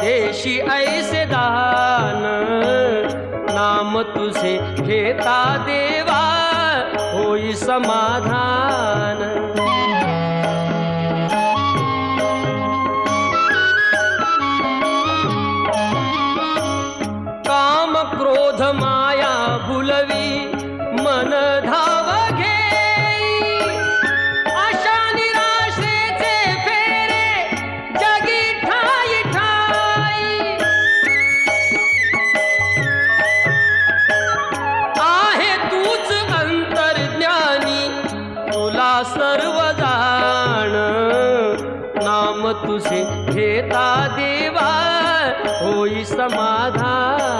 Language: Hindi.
देशी ऐसे दान नाम तुझे खेता देवा होई समाधान। काम क्रोध माया भुलवी सर्वजाण नाम तुझे घेता देवा होई समाधान.